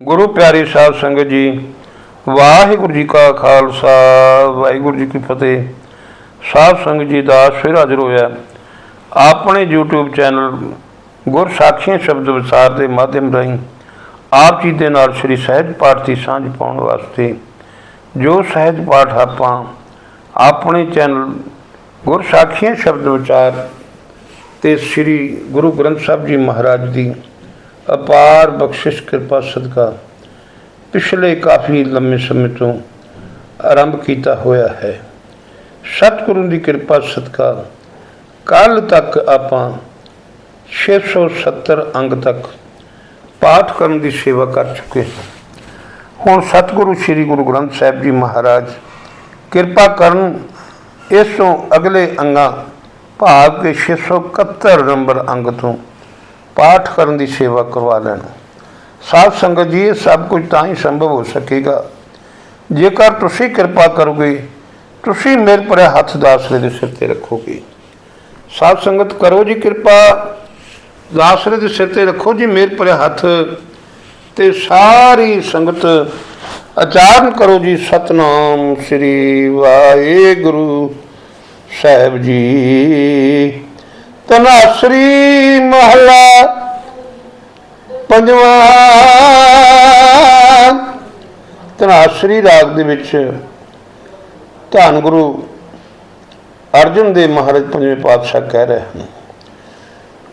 ਗੁਰੂ ਪਿਆਰੇ ਸਾਹਿਬ ਸੰਗਤ ਜੀ, ਵਾਹਿਗੁਰੂ ਜੀ ਕਾ ਖਾਲਸਾ, ਵਾਹਿਗੁਰੂ ਜੀ ਕੀ ਫਤਿਹ। ਸਾਹਿਬ ਸੰਗਤ ਜੀ ਦਾ ਫਿਰ ਹਾਜ਼ਰ ਹੋਇਆ ਆਪਣੇ YouTube ਚੈਨਲ ਗੁਰ ਸਾਖੀਆਂ ਸ਼ਬਦ ਵਿਚਾਰ ਦੇ ਮਾਧਿਅਮ ਰਾਹੀਂ ਆਪ ਜੀ ਦੇ ਨਾਲ ਸ੍ਰੀ ਸਹਿਜ ਪਾਠ ਦੀ ਸਾਂਝ ਪਾਉਣ ਵਾਸਤੇ, ਜੋ ਸਹਿਜ ਪਾਠ ਆਪਾਂ ਆਪਣੇ ਚੈਨਲ ਗੁਰ ਸਾਖੀਆਂ ਸ਼ਬਦ ਵਿਚਾਰ ਤੇ ਸ੍ਰੀ ਗੁਰੂ ਗ੍ਰੰਥ ਸਾਹਿਬ ਜੀ ਮਹਾਰਾਜ ਦੀ ਅਪਾਰ ਬਖਸ਼ਿਸ਼ ਕਿਰਪਾ ਸਦਕਾ। ਪਿਛਲੇ ਕਾਫੀ ਲੰਮੇ ਸਮੇਂ ਤੋਂ ਆਰੰਭ ਕੀਤਾ ਹੋਇਆ ਹੈ। ਸਤਿਗੁਰੂ ਦੀ ਕਿਰਪਾ ਸਦਕਾ ਕੱਲ ਤੱਕ ਆਪਾਂ 670 ਅੰਗ ਤੱਕ ਪਾਠ ਕਰਨ ਦੀ ਸੇਵਾ ਕਰ ਚੁੱਕੇ ਹਾਂ। ਹੁਣ ਸਤਿਗੁਰੂ ਸ੍ਰੀ ਗੁਰੂ ਗ੍ਰੰਥ ਸਾਹਿਬ ਜੀ ਮਹਾਰਾਜ ਕਿਰਪਾ ਕਰਨ ਇਸ ਤੋਂ ਅਗਲੇ ਅੰਗਾਂ ਭਾਵ ਕਿ 671 ਨੰਬਰ ਅੰਗ ਤੋਂ ਪਾਠ ਕਰਨ ਦੀ ਸੇਵਾ ਕਰਵਾ ਲੈਣ। ਸਾਧ ਸੰਗਤ ਜੀ, ਇਹ ਸਭ ਕੁਝ ਤਾਂ ਹੀ ਸੰਭਵ ਹੋ ਸਕੇਗਾ। ਜੇਕਰ ਤੁਸੀਂ ਕਿਰਪਾ ਕਰੋਗੇ, ਤੁਸੀਂ ਮੇਰੇ ਪਰ ਹੱਥ ਦਾਸਰੇ ਦੇ ਸਿਰ ਤੇ ਰੱਖੋਗੇ। ਸਾਧ ਸੰਗਤ, ਕਰੋ ਜੀ ਕਿਰਪਾ। ਦਾਸਰੇ ਦੇ ਸਿਰ ਤੇ ਰੱਖੋ ਜੀ ਮੇਰੇ ਪਰ ਹੱਥ ਤੇ ਸਾਰੀ ਸੰਗਤ। ਆਚਰਨ ਕਰੋ ਜੀ ਸਤਨਾਮ ਸ੍ਰੀ ਵਾਹਿਗੁਰੂ ਸਾਹਿਬ ਜੀ। ਤਨਾਸਰੀ ਮਹਲਾ ਪੰਜਵਾਂ। ਤਨਾਸਰੀ ਰਾਗ ਦੇ ਵਿੱਚ ਧੰਨ ਗੁਰੂ ਅਰਜਨ ਦੇਵ ਮਹਾਰਾਜ ਪੰਜਵੇਂ ਪਾਤਸ਼ਾਹ ਕਹਿ ਰਹੇ ਹਨ,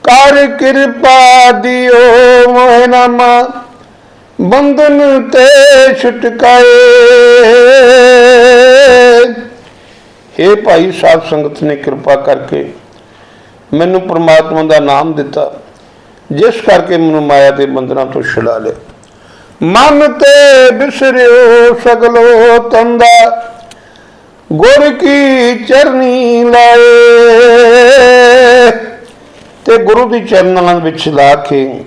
ਕਰ ਕਿਰਪਾ ਦਿਓ ਮੋਹਨਾਮਾ, ਬੰਧਨ ਤੇ ਛੁਟਕਾਏ। हे ਭਾਈ ਸਾਧ ਸੰਗਤ ਨੇ ਕਿਰਪਾ ਕਰਕੇ ਮੈਨੂੰ ਪ੍ਰਮਾਤਮਾ ਦਾ ਨਾਮ ਦਿੱਤਾ। ਜਿਸ ਕਰਕੇ ਮੈਨੂੰ ਮਾਇਆ ਦੇ ਬੰਧਨਾਂ ਤੋਂ ਛੁਡਾ ਲਿਆ। ਮਨ ਤੇ ਬਿਸਰਿਓ ਸਗਲੋ ਤੰਦਾ। ਗੁਰ ਕੀ ਚਰਨੀ ਲਾਏ। ਤੇ ਗੁਰੂ ਦੀ ਚਰਨਾਂ ਵਿੱਚ ਲਾ ਕੇ,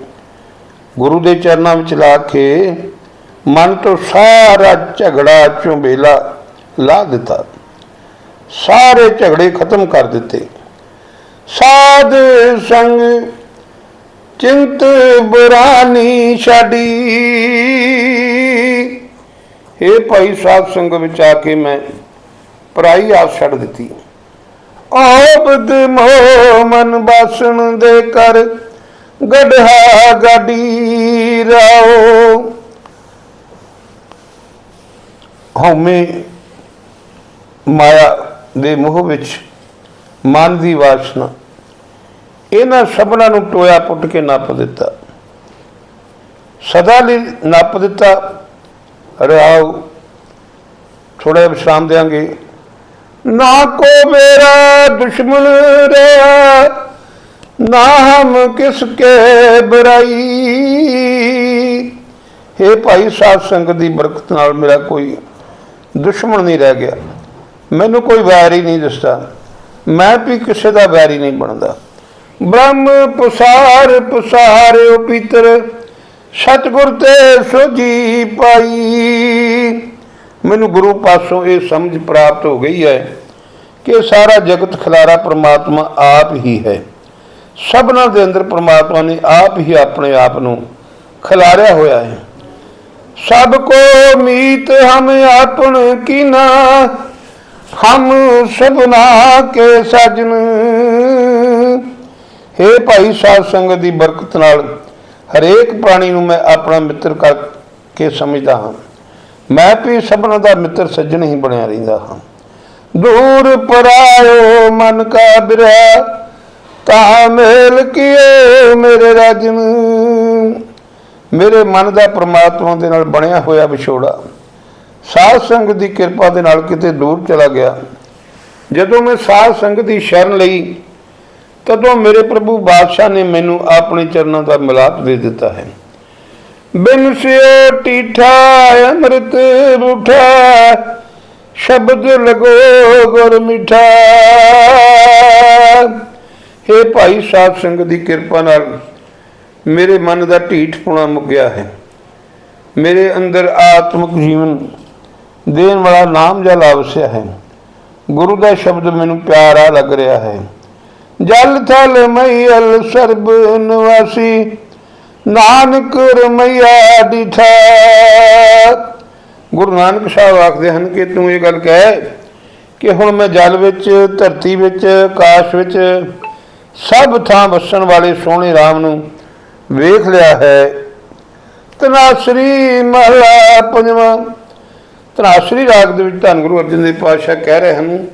ਗੁਰੂ ਦੇ ਚਰਨਾਂ ਵਿੱਚ ਲਾ ਕੇ ਮਨ ਤੋਂ ਸਾਰਾ ਝਗੜਾ ਝੁੰਬੇਲਾ ਲਾ ਦਿੱਤਾ। ਸਾਰੇ ਝਗੜੇ ਖਤਮ ਕਰ ਦਿੱਤੇ। ਸਾਧ ਸੰਗ, ਚਿੰਤ ਬੁਰਾਨੀ ਛਾਡੀ। ਇਹ ਭਾਈ ਸਾਧ ਸੰਗ ਵਿੱਚ ਆ ਕੇ ਮੈਂ ਪਰਾਈ ਆਸ ਛੱਡ ਦਿੱਤੀ। ਆਬਦ ਮੋ ਮਨ ਬਾਸਣ ਦੇ ਕਰ ਗੜਹਾ ਗਾਡੀ ਰਾਓ। ਹਉਮੈ ਮਾਇਆ ਦੇ ਮੋਹ ਵਿੱਚ ਮਨ ਦੀ ਵਾਸਨਾ। ਇਹਨਾਂ ਸਭਨਾਂ ਨੂੰ ਟੋਇਆ ਪੁੱਟ ਕੇ ਨੱਪ ਦਿੱਤਾ। ਸਦਾ ਲਈ ਨੱਪ ਦਿੱਤਾ। ਰਿਆਉ ਥੋੜਾ ਵਿਸ਼ਰਾਮ ਦੇਾਂਗੇ ਨਾ ਕੋ ਮੇਰਾ ਦੁਸ਼ਮਨ ਰਿਆ ਨਾ ਹਮ ਕਿਸ ਕੇ ਬਰਾਈ। हे ਭਾਈ ਸਾਧ ਸੰਗਤ ਦੀ ਬਰਕਤ ਨਾਲ ਮੇਰਾ ਕੋਈ ਦੁਸ਼ਮਣ ਨਹੀਂ ਰਹਿ ਗਿਆ। ਮੈਨੂੰ ਕੋਈ ਵੈਰ ਹੀ ਨਹੀਂ ਦਿਸਦਾ। ਮੈਂ ਵੀ ਕਿਸੇ ਦਾ ਵੈਰੀ ਨਹੀਂ ਬਣਦਾ। ਬ੍ਰਹਮ ਪੁਸਾਰ ਪੁਸਾਰਿਓ ਪੀਤਰ, ਸਤਗੁਰ ਤੇ ਸੋਜੀ ਪਾਈ। ਮੈਨੂੰ ਗੁਰੂ ਪਾਸੋਂ ਇਹ ਸਮਝ ਪ੍ਰਾਪਤ ਹੋ ਗਈ ਹੈ ਕਿ ਸਾਰਾ ਜਗਤ ਖਿਲਾਰਾ ਪ੍ਰਮਾਤਮਾ ਆਪ ਹੀ ਹੈ। ਸਭਨਾਂ ਦੇ ਅੰਦਰ ਪ੍ਰਮਾਤਮਾ ਨੇ ਆਪ ਹੀ ਆਪਣੇ ਆਪ ਨੂੰ ਖਿਲਾਰਿਆ ਹੋਇਆ ਹੈ। ਸਭ ਕੋ ਮੀਤ ਹਮ ਆਪਣ ਕੀਨਾ ਹਮ ਸਭਨਾ ਕੇ ਸਜਨ। हे ਭਾਈ ਸਾਧ ਸੰਗਤ ਦੀ ਬਰਕਤ ਨਾਲ ਹਰੇਕ ਪ੍ਰਾਣੀ ਨੂੰ ਮੈਂ ਆਪਣਾ ਮਿੱਤਰ ਕਰਕੇ ਸਮਝਦਾ ਹਾਂ। ਮੈਂ ਵੀ ਸਭਨਾਂ ਦਾ ਮਿੱਤਰ ਸੱਜਣ ਹੀ ਬਣਿਆ ਰਹਿੰਦਾ ਹਾਂ। ਦੂਰ ਪਰਾਇਓ ਮਨ ਕਾ ਬਿਰਹਾ, ਤਾ ਮੇਲ ਕੀਏ ਮੇਰੇ ਰਾਜਨ। ਮੇਰੇ ਮਨ ਦਾ ਪ੍ਰਮਾਤਮਾ ਦੇ ਨਾਲ ਬਣਿਆ ਹੋਇਆ ਵਿਛੋੜਾ ਸਾਧ ਸੰਗਤ ਦੀ ਕਿਰਪਾ ਦੇ ਨਾਲ ਕਿਤੇ ਦੂਰ ਚਲਾ ਗਿਆ। ਜਦੋਂ ਮੈਂ ਸਾਧ ਸੰਗਤ ਦੀ ਸ਼ਰਨ ਲਈ, ਤਦੋਂ ਮੇਰੇ ਪ੍ਰਭੂ ਬਾਦਸ਼ਾਹ ਨੇ ਮੈਨੂੰ ਆਪਣੇ ਚਰਨਾਂ ਦਾ ਮਿਲਾਪ ਦੇ ਦਿੱਤਾ ਹੈ। ਬਿਨ ਸਿਓ ਟੀਠਾ, ਅੰਮ੍ਰਿਤ ਬੁਠਾ, ਸ਼ਬਦ ਲਗੋ ਗੁਰ ਮਿਠਾ। हे ਭਾਈ ਸਾਧ ਸੰਗਤ ਦੀ ਕਿਰਪਾ ਨਾਲ ਮੇਰੇ ਮਨ ਦਾ ਢੀਠਪੁਣਾ ਮੁੱਕ ਗਿਆ ਹੈ। ਮੇਰੇ ਅੰਦਰ ਆਤਮਿਕ ਜੀਵਨ ਦੇਣ ਵਾਲਾ ਨਾਮ ਜਲ ਆਵਸਿਆ ਹੈ। ਗੁਰੂ ਦਾ ਸ਼ਬਦ ਮੈਨੂੰ ਪਿਆਰਾ ਲੱਗ ਰਿਹਾ ਹੈ। ਜਲ ਥਲ ਮਈਲ ਸਰਬ ਨਿਵਾਸੀ, ਨਾਨਕ ਰਮਈਆ ਡਿਠਾ ਗੁਰੂ ਨਾਨਕ ਸਾਹਿਬ ਆਖਦੇ ਹਨ ਕਿ ਤੂੰ ਇਹ ਗੱਲ ਕਹਿ ਕਿ ਹੁਣ ਮੈਂ ਜਲ ਵਿੱਚ, ਧਰਤੀ ਵਿੱਚ, ਆਕਾਸ਼ ਵਿੱਚ ਸਭ ਥਾਂ ਵਸਣ ਵਾਲੇ ਸੋਹਣੇ RAM ਨੂੰ ਵੇਖ ਲਿਆ ਹੈ। ਤਨਾਸਰੀ ਮਹਲਾ ਪੰਜਵਾਂ ਤਨਾਸਰੀ ਰਾਗ ਦੇ ਵਿੱਚ ਧੰਨ ਗੁਰੂ ਅਰਜਨ ਦੇਵ ਪਾਤਸ਼ਾਹ ਕਹਿ ਰਹੇ ਹਨ,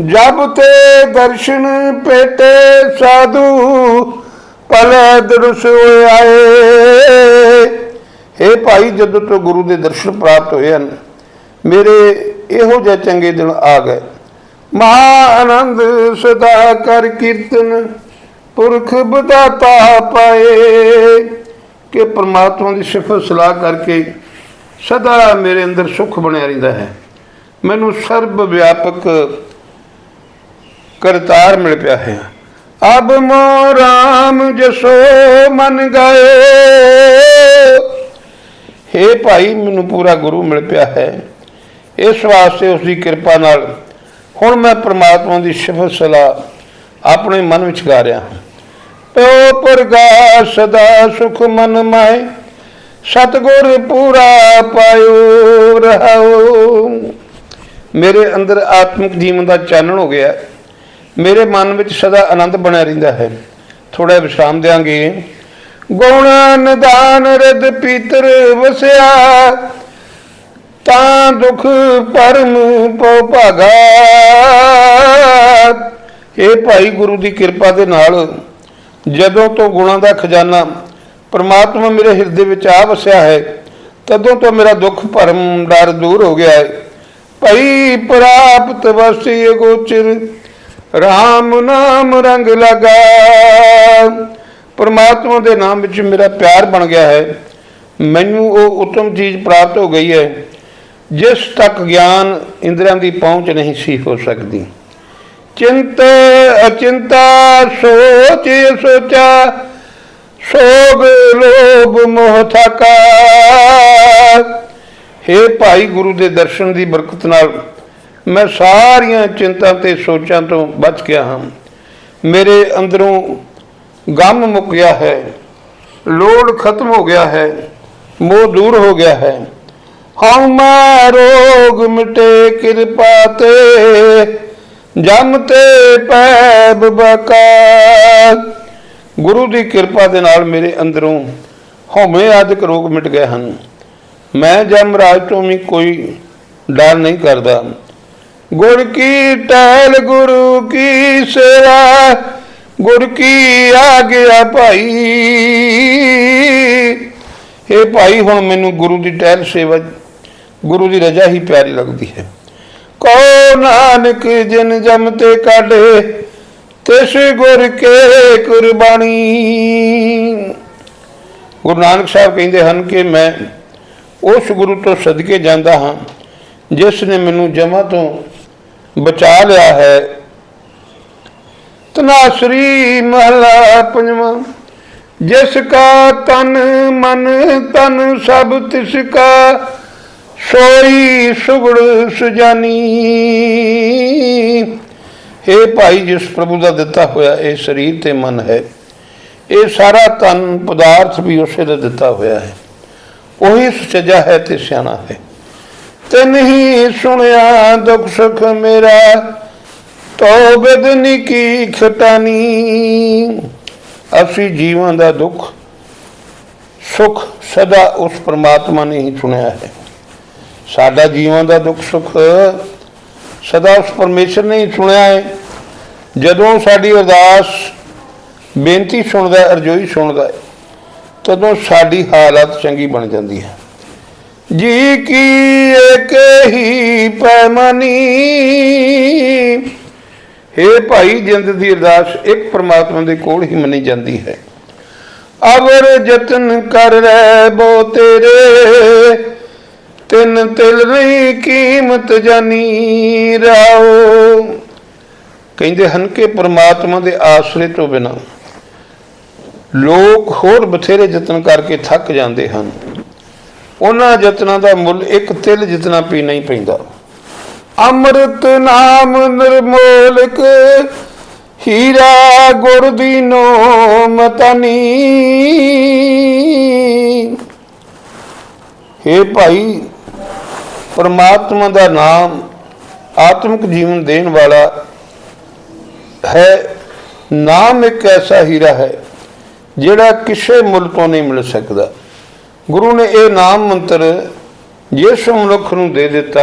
ਜਬ ਤੇ ਦਰਸ਼ਨ ਪੇਟੇ ਸਾਧੂ ਪਲ ਦਰਸ ਆਏ। हे ਭਾਈ, ਜਦੋਂ ਤੋਂ ਗੁਰੂ ਦੇ ਦਰਸ਼ਨ ਪ੍ਰਾਪਤ ਹੋਏ ਹਨ, ਮੇਰੇ ਇਹੋ ਜਿਹੇ ਚੰਗੇ ਦਿਨ ਆ ਗਏ। ਮਹਾ ਆਨੰਦ ਸਦਾ ਕਰ ਕੀਰਤਨ, ਪੁਰਖ ਬਦਾਤਾ ਪਾਏ। ਕਿ ਪਰਮਾਤਮਾ ਦੀ ਸਿਫਤ ਸਲਾਹ ਕਰਕੇ ਸਦਾ ਮੇਰੇ ਅੰਦਰ ਸੁਖ ਬਣਿਆ ਰਹਿੰਦਾ ਹੈ। ਮੈਨੂੰ ਸਰਬ ਵਿਆਪਕ ਕਰਤਾਰ ਮਿਲ ਪਿਆ ਹੈ। ਅਬ ਮੋ ਰਾਮ ਜਸੋ ਮਨ ਗਏ। हे ਭਾਈ, ਮੈਨੂੰ ਪੂਰਾ ਗੁਰੂ ਮਿਲ ਪਿਆ ਹੈ। ਇਸ ਵਾਸਤੇ ਉਸ ਦੀ ਕਿਰਪਾ ਨਾਲ ਹੁਣ ਮੈਂ ਪ੍ਰਮਾਤਮਾ ਦੀ ਸਿਫਤ ਸਲਾਹ ਆਪਣੇ ਮਨ ਵਿੱਚ ਗਾ ਰਿਹਾ ਹਾਂ। ਪਿਓ ਪ੍ਰਗਾਸ ਸਦਾ ਸੁਖ ਮਨ ਮਾਏ। ਸਤਗੁਰ ਪੂਰਾ ਪਾਇਓ ਰਹਾਓ। ਮੇਰੇ ਅੰਦਰ ਆਤਮਿਕ ਜੀਵਨ ਦਾ ਚਾਨਣ ਹੋ ਗਿਆ। ਮੇਰੇ ਮਨ ਵਿੱਚ ਸਦਾ ਆਨੰਦ ਬਣਿਆ ਰਹਿੰਦਾ ਹੈ। ਥੋੜਾ ਵਿਸ਼ਰਾਮ ਦੇਾਂਗੇ ਗੁਣ ਨਿਦਾਨ ਰਦ ਪੀਤਰ ਵਸਿਆ, ਤਾਂ ਦੁਖ ਪਰਮ ਪਉ ਭਾਗਾ। ਇਹ ਭਾਈ ਗੁਰੂ ਦੀ ਕਿਰਪਾ ਦੇ ਨਾਲ, ਜਦੋਂ ਤੋਂ ਗੁਣਾਂ ਦਾ ਖਜ਼ਾਨਾ ਪਰਮਾਤਮਾ ਮੇਰੇ ਹਿਰਦੇ ਵਿੱਚ ਆ ਵਸਿਆ ਹੈ, ਤਦੋਂ ਤੋਂ ਮੇਰਾ ਦੁੱਖ ਭਰਮ ਡਰ ਦੂਰ ਹੋ ਗਿਆ ਹੈ। ਭਈ ਪ੍ਰਾਪਤ ਵਸੀ ਗੋਚਰ RAM ਨਾਮ ਰੰਗ ਲਗਾ। ਪਰਮਾਤਮਾ ਦੇ ਨਾਮ ਵਿੱਚ ਮੇਰਾ ਪਿਆਰ ਬਣ ਗਿਆ ਹੈ। ਮੈਨੂੰ ਉਹ ਉਤਮ ਚੀਜ਼ ਪ੍ਰਾਪਤ ਹੋ ਗਈ ਹੈ, ਜਿਸ ਤੱਕ ਗਿਆਨ ਇੰਦਰੀਆਂ ਦੀ ਪਹੁੰਚ ਨਹੀਂ ਸੀ ਹੋ ਸਕਦੀ। ਚਿੰਤ ਅਚਿੰਤਾ ਸੋਚ ਸੋਚਾ ਸੋਗ ਲੋਭ ਮੋਹ ਥਕਾ हे ਭਾਈ ਗੁਰੂ ਦੇ ਦਰਸ਼ਨ ਦੀ ਬਰਕਤ ਨਾਲ ਮੈਂ ਸਾਰੀਆਂ ਚਿੰਤਾ ਤੇ ਸੋਚਾਂ ਤੋਂ ਬਚ ਗਿਆ ਹਾਂ। ਮੇਰੇ ਅੰਦਰੋਂ ਗਮ ਮੁੱਕ ਗਿਆ ਹੈ। ਲੋੜ ਖਤਮ ਹੋ ਗਿਆ ਹੈ। ਮੋਹ ਦੂਰ ਹੋ ਗਿਆ ਹੈ। ਹਉ ਮੈ ਰੋਗ ਮਿਟੇ ਕਿਰਪਾ ਤੇ, ਜਮ ਤੇ ਪੈ ਬਕਾ। ਗੁਰੂ ਦੀ ਕਿਰਪਾ ਦੇ ਨਾਲ ਮੇਰੇ ਅੰਦਰੋਂ ਹਉਮੈ ਆਦਿਕ ਰੋਗ ਮਿਟ ਗਏ ਹਨ। ਮੈਂ ਜਮਰਾਜ ਤੋਂ ਵੀ ਕੋਈ ਡਰ ਨਹੀਂ ਕਰਦਾ। ਗੁਰ ਕੀ ਟਹਿਲ, ਗੁਰੂ ਕੀ ਸੇਵਾ, ਗੁਰ ਕੀ ਆਗਿਆ ਭਾਈ। ਇਹ ਭਾਈ, ਹੁਣ ਮੈਨੂੰ ਗੁਰੂ ਦੀ ਟਹਿਲ ਸੇਵਾ, ਗੁਰੂ ਦੀ ਰਜਾ ਹੀ ਪਿਆਰੀ ਲੱਗਦੀ ਹੈ। ਕੋ ਨਾਨਕ, ਜਿਨ ਜਮ ਤੇ ਕਾਢੇ ਤਿਸ ਗੁਰ ਕੇ ਕੁਰਬਾਨੀ। ਗੁਰੂ ਨਾਨਕ ਸਾਹਿਬ ਕਹਿੰਦੇ ਹਨ ਕਿ ਮੈਂ ਉਸ ਗੁਰੂ ਤੋਂ ਸਦਕੇ ਜਾਂਦਾ ਹਾਂ, ਜਿਸ ਨੇ ਮੈਨੂੰ ਜਮਾ ਤੋਂ ਬਚਾ ਲਿਆ ਹੈ। ਤਨਾਸਰੀ ਮਹਲਾ ਪੰਜਵਾਂ, ਜਿਸ ਕਾ ਤਨ ਮਨ ਤਨ ਸਭ ਤਿਸ ਕਾ ਸੋਈ ਸੁਗੜ ਸੁਜਾਨੀ। हे ਭਾਈ ਜਿਸ ਪ੍ਰਭੂ ਦਾ ਦਿੱਤਾ ਹੋਇਆ ਇਹ ਸਰੀਰ ਤੇ ਮਨ ਹੈ, ਇਹ ਸਾਰਾ ਤਨ ਪਦਾਰਥ ਵੀ ਉਸੇ ਦਾ ਦਿੱਤਾ ਹੋਇਆ ਹੈ। ਉਹੀ ਸੱਚਾ ਹੈ ਤੇ ਸਿਆਣਾ ਹੈ। ਤੇ ਨਹੀਂ ਸੁਣਿਆ ਦੁੱਖ ਸੁਖ ਮੇਰਾ ਤੋ ਬਦਨੀ ਖਟਾਨੀ। ਅਸੀਂ ਜੀਵਾਂ ਦਾ ਦੁੱਖ, ਸੁਖ ਸਦਾ ਉਸ ਪ੍ਰਮਾਤਮਾ ਨੇ ਹੀ ਸੁਣਿਆ ਹੈ। ਸਾਡਾ ਜੀਵਾਂ ਦਾ ਦੁੱਖ ਸੁਖ ਸਦਾ ਉਸ ਪਰਮੇਸ਼ਰ ਨੇ ਸੁਣਿਆ ਹੈ। ਜਦੋਂ ਸਾਡੀ ਅਰਦਾਸ ਬੇਨਤੀ ਸੁਣਦਾ ਹੈ, ਅਰਜ਼ੋਈ ਸੁਣਦਾ ਹੈ ਤਦੋਂ ਸਾਡੀ ਹਾਲਤ ਚੰਗੀ ਬਣ ਜਾਂਦੀ ਹੈ। ਜੀ ਕੀ ਇੱਕ ਹੀ ਪੈਮਾਨੀ हे ਭਾਈ ਜਿੰਦ ਦੀ ਅਰਦਾਸ ਇੱਕ ਪ੍ਰਮਾਤਮਾ ਦੇ ਕੋਲ ਹੀ ਮੰਨੀ ਜਾਂਦੀ ਹੈ। ਅਵਰ ਯਤਨ ਕਰ ਰਹਿ ਬੋ ਤੇਰੇ। ਤਿੰਨ ਤਿਲ ਨਹੀਂ ਕੀਮਤ ਜਾਨੀ ਰਾਓ। ਕਹਿੰਦੇ ਹਨ ਕਿ ਪ੍ਰਮਾਤਮਾ ਦੇ ਆਸਰੇ ਤੋਂ ਬਿਨਾ ਲੋਕ ਹੋਰ ਬਥੇਰੇ ਯਤਨ ਕਰਕੇ ਥੱਕ ਜਾਂਦੇ ਹਨ। ਉਹਨਾਂ ਯਤਨਾਂ ਦਾ ਮੁੱਲ ਇੱਕ ਤਿਲ ਜਿਤਨਾ ਵੀ ਨਹੀਂ ਪੈਂਦਾ। ਅੰਮ੍ਰਿਤ ਨਾਮ ਨਿਰਮੋਲਕ ਹੀਰਾ ਗੁਰ ਦੀਨੋ ਮਤਨੀ हे ਭਾਈ ਪਰਮਾਤਮਾ ਦਾ ਨਾਮ ਆਤਮਿਕ ਜੀਵਨ ਦੇਣ ਵਾਲਾ ਹੈ। ਨਾਮ ਇੱਕ ਐਸਾ ਹੀਰਾ ਹੈ ਜਿਹੜਾ ਕਿਸੇ ਮੁੱਲ ਤੋਂ ਨਹੀਂ ਮਿਲ ਸਕਦਾ। ਗੁਰੂ ਨੇ ਇਹ ਨਾਮ ਮੰਤਰ ਜਿਸ ਮਨੁੱਖ ਨੂੰ ਦੇ ਦਿੱਤਾ।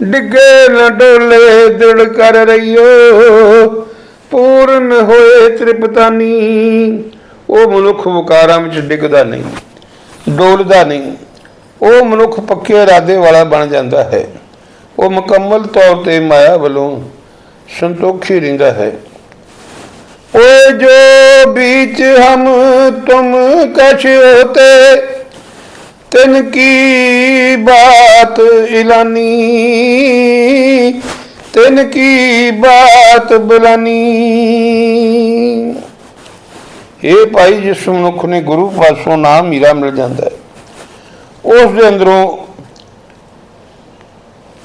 ਡਿੱਗੇ ਨਾ ਡੋਲੇ, ਦਿਲ ਕਰ ਰਹੀਓ, ਪੂਰਨ ਹੋਏ ਤ੍ਰਿਪਤਾਨੀ। ਉਹ ਮਨੁੱਖ ਵਿਕਾਰਾਂ ਵਿੱਚ ਡਿੱਗਦਾ ਨਹੀਂ, ਡੋਲਦਾ ਨਹੀਂ। ਉਹ ਮਨੁੱਖ ਪੱਕੇ ਇਰਾਦੇ ਵਾਲਾ ਬਣ ਜਾਂਦਾ ਹੈ। ਉਹ ਮੁਕੰਮਲ ਤੌਰ ਤੇ ਮਾਇਆ ਵੱਲੋਂ ਸੰਤੋਖੀ ਰਹਿੰਦਾ ਹੈ। ਓਏ ਜੋ ਵਿੱਚ ਹਮ ਤੁਮ ਕਛ ਹੋਤੇ, ਤਿਨ ਕੀ ਬਾਤ ਇਲਾਨੀ, ਤਿਨ ਕੀ ਬਾਤ ਬੁਲਾਨੀ। ਇਹ ਭਾਈ ਜਿਸ ਮਨੁੱਖ ਨੇ ਗੁਰੂ ਪਾਸੋਂ ਨਾਮ ਮੀਰਾ ਮਿਲ ਜਾਂਦਾ ਹੈ। ਉਸ ਦੇ ਅੰਦਰੋਂ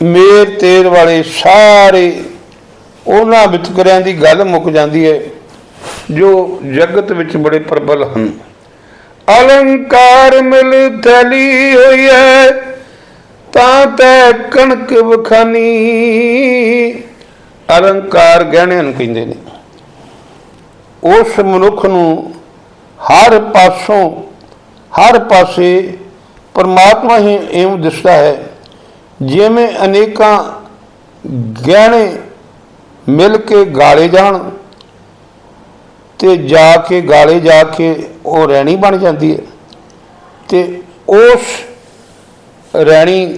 ਮੇਰ ਤੇਰ ਵਾਲੇ ਸਾਰੇ ਉਹਨਾਂ ਵਿਤਕਰਿਆਂ ਦੀ ਗੱਲ ਮੁੱਕ ਜਾਂਦੀ ਹੈ, ਜੋ ਜਗਤ ਵਿੱਚ ਬੜੇ ਪ੍ਰਬਲ ਹਨ। ਅਲੰਕਾਰ ਮਿਲ ਥਲੀ ਹੋਈ ਹੈ, ਤਾਂ ਤੈ ਕਣਕ ਵਖਾਨੀ। ਅਲੰਕਾਰ ਗਹਿਣਿਆਂ ਨੂੰ ਕਹਿੰਦੇ ਨੇ। ਉਸ ਮਨੁੱਖ ਨੂੰ ਹਰ ਪਾਸੋਂ, ਹਰ ਪਾਸੇ ਪਰਮਾਤਮਾ ਹੀ ਇਉਂ ਦਿਸਦਾ ਹੈ, ਜਿਵੇਂ ਅਨੇਕਾਂ ਗਹਿਣੇ ਮਿਲ ਕੇ ਗਾਲੇ ਜਾਣ ਤੇ ਜਾ ਕੇ ਗਾਲੇ ਜਾ ਕੇ ਉਹ ਰਹਿਣੀ ਬਣ ਜਾਂਦੀ ਹੈ ਤੇ ਉਸ ਰਹਿਣੀ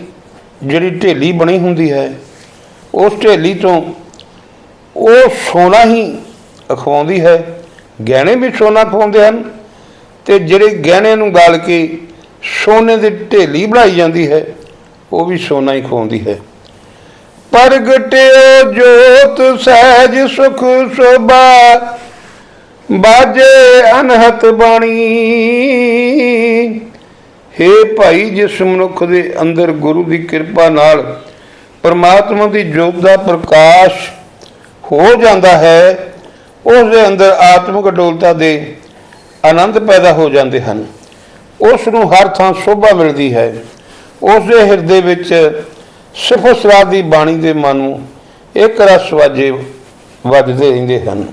ਜਿਹੜੀ ਢੇਲੀ ਬਣੀ ਹੁੰਦੀ ਹੈ, ਉਸ ਢੇਲੀ ਤੋਂ ਉਹ ਸੋਨਾ ਹੀ ਅਖਵਾਉਂਦੀ ਹੈ, ਗਹਿਣੇ ਵੀ ਸੋਨਾ ਖਵਾਉਂਦੇ ਹਨ ਤੇ ਜਿਹੜੇ ਗਹਿਣੇ ਨੂੰ ਗਾਲ ਕੇ ਸੋਨੇ ਦੀ ਢੇਲੀ ਬਣਾਈ ਜਾਂਦੀ ਹੈ, ਉਹ ਵੀ ਸੋਨਾ ਹੀ ਖਵਾਉਂਦੀ ਹੈ। ਪ੍ਰਗਟਿਓ ਜੋਤ ਸਹਿਜ ਸੁਖ ਸੋਭਾ, ਬਾਜੇ ਅਨਹਤ ਬਾਣੀ। हे ਭਾਈ, ਜਿਸ ਮਨੁੱਖ ਦੇ ਅੰਦਰ ਗੁਰੂ ਦੀ ਕਿਰਪਾ ਨਾਲ ਪਰਮਾਤਮਾ ਦੀ ਜੋਤ ਦਾ ਪ੍ਰਕਾਸ਼ ਹੋ ਜਾਂਦਾ ਹੈ, ਉਸ ਦੇ ਅੰਦਰ ਆਤਮਿਕ ਅਡੋਲਤਾ ਦੇ ਆਨੰਦ ਪੈਦਾ ਹੋ ਜਾਂਦੇ ਹਨ। ਉਸ ਨੂੰ ਹਰ ਥਾਂ ਸੋਭਾ ਮਿਲਦੀ ਹੈ। ਉਸ ਦੇ ਹਿਰਦੇ ਵਿੱਚ ਸਿਫਤ ਸਲਾਹ ਦੀ ਬਾਣੀ ਦੇ ਮਨ ਨੂੰ ਇੱਕ ਰਸ ਵਾਜੇ ਵੱਜਦੇ ਰਹਿੰਦੇ ਹਨ।